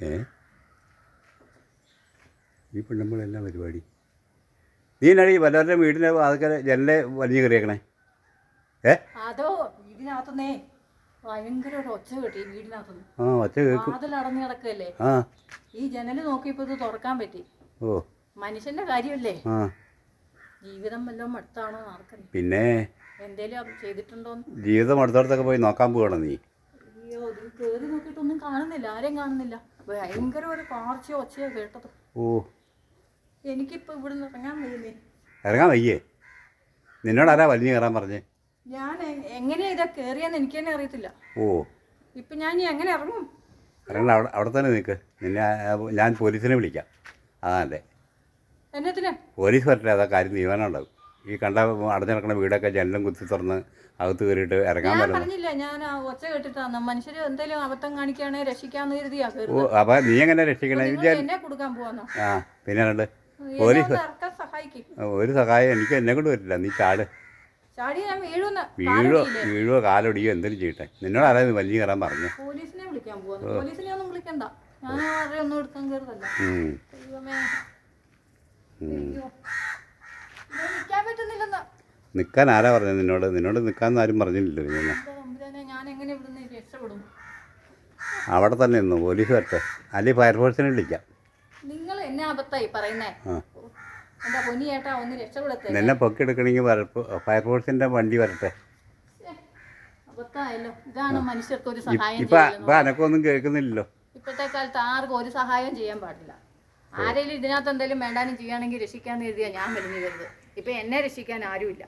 ഏ? ഈ പെണ്ണുമ്പോഴെല്ലാം പരിപാടി? നീ എന്നാടി വല്ലവരുടെ വീടിന്റെ അതൊക്കെ ജനലെ വലിഞ്ഞു കയറിയേക്കണേ? ഏ? അതോ വീടിനകത്തുനിന്നേ? ഭയങ്കര ഒരു ഒച്ച കേട്ടി വീടിനകത്തുനിന്ന്. ആ ഒച്ച കേൾക്കും. വാതിൽ കിടക്കല്ലേ ആ. ഈ ജനൽ നോക്കിയപ്പോൾ ഇത് തുറക്കാൻ പറ്റി. ഓ. മനുഷ്യന്റെ കാര്യമല്ലേ? ആ. ജീവിതം വല്ലതും അടുത്താണോ ആർക്കറിയാം. പിന്നെ? എന്തേലും ചെയ്തിട്ടുണ്ടോ ചെയ്തിട്ടുണ്ടോന്ന്? ജീവിതം അടുത്തടുത്തൊക്കെ പോയി നോക്കാൻ പോകണം നീ? കേറി നോക്കിയിട്ടൊന്നും കാണുന്നില്ല ആരെയും കാണുന്നില്ല. ഭയങ്കര ഒരു കാർച്ചയോ ഒച്ചയോ കേട്ടത്. ഓ. എനിക്കിപ്പോ ഇവിടുന്ന് ഇറങ്ങാൻ വയ്യുന്നേ ഇറങ്ങാൻ വയ്യേ? നിന്നോട് ആരാ വലിഞ്ഞു കയറാൻ പറഞ്ഞേ? ഞാൻ എങ്ങനെയാ ഇതാ കേറിയെന്ന് എനിക്ക് തന്നെ അറിയത്തില്ല. ഓ. ഇപ്പൊ ഞാൻ ഇനി എങ്ങനെ ഇറങ്ങും? ഇറങ്ങണം അവിടെ അവിടെ തന്നെ നിൽക്ക് നിന്നെ ഞാൻ പോലീസിനെ വിളിക്കാം. അതാണല്ലേ എന്നത്തിന് പോലീസ് വരട്ടെ അതാ കാര്യം തീരുമാനം ഉണ്ടാവും ഈ കണ്ട അടഞ്ഞു കിടക്കുന്ന വീടൊക്കെ ജനലും കുത്തി തുറന്ന് അകത്ത് കയറിയിട്ട് ഇറങ്ങാൻ ഞാൻ പറ്റുന്നു പറഞ്ഞില്ല ഞാൻ ആ ഒച്ച കേട്ടിട്ടാണ് മനുഷ്യർ എന്തെങ്കിലും അബദ്ധം കാണിക്കുകയാണെങ്കിൽ രക്ഷിക്കാന്ന് കരുതിയാ ഓ അപ്പോൾ നീ എങ്ങനെ രക്ഷിക്കണേ? നിങ്ങൾ വിചാരി എന്നെ കൊടുക്കാൻ പോവാന്നോ? ആ പിന്നെ രണ്ട്. പോലീസ് ഒന്ന് ഇറക്കാൻ സഹായിക്കും. ഒരു സഹായം എനിക്ക് എന്നെ കൊണ്ട് വരില്ല നീ ചാട്. ചാടി ഞാൻ വീഴുന്ന. വീഴോ വീഴോ കാലൊടിയോ എന്തെങ്കിലും ചെയ്യട്ടെ നിന്നോട് ആരായിരുന്നു വലിയ കയറാൻ പറഞ്ഞു? പോലീസിനെ വിളിക്കാൻ പോവാന്ന്. പോലീസിനെ ഒന്നും വിളിക്കണ്ട. ഞാൻ ആരെയും ഒന്നും എടുക്കാൻ കയറുന്നല്ല ഉം. ദൈവമേ. ഉം. അയ്യോ. ഇവിടെ നിൽക്കാൻ പറ്റുന്നില്ലെന്നാ നിൽക്കാൻ ആരാ പറഞ്ഞത് നിന്നോട്? നിന്നോട് നിൽക്കാമെന്ന് ആരും പറഞ്ഞില്ലല്ലോ ഇങ്ങനെ. അവിടെ തന്നെ നിന്നു? പോലീസ് വരട്ടെ. അല്ലെങ്കിൽ ഫയർഫോഴ്സിനെ വിളിക്കാം. നിങ്ങൾ എന്നെ അബദ്ധമായി പറയുന്നേ. എന്താ ഒന്ന് രക്ഷപ്പെടത്തെ നിന്നെ പൊക്കിയെടുക്കണമെങ്കിൽ ഫയർഫോഴ്സിന്റെ വണ്ടി വരട്ടെ. അബദ്ധായല്ലോ ഇതാണ് മനുഷ്യർക്ക് ഒരു സഹായം ഇപ്പം അനക്കൊന്നും കേൾക്കുന്നില്ലല്ലോ. ഇപ്പോഴത്തെ കാലത്ത് ആർക്കും ഒരു സഹായം ചെയ്യാൻ പാടില്ല. ആരെങ്കിലും ഇതിനകത്ത് എന്തെങ്കിലും വേണ്ടാനും ചെയ്യുകയാണെങ്കിൽ രക്ഷിക്കാമെന്ന് കരുതിയാ ഞാൻ വരുന്നത് ഇപ്പൊ എന്നെ രക്ഷിക്കാൻ ആരുമില്ല.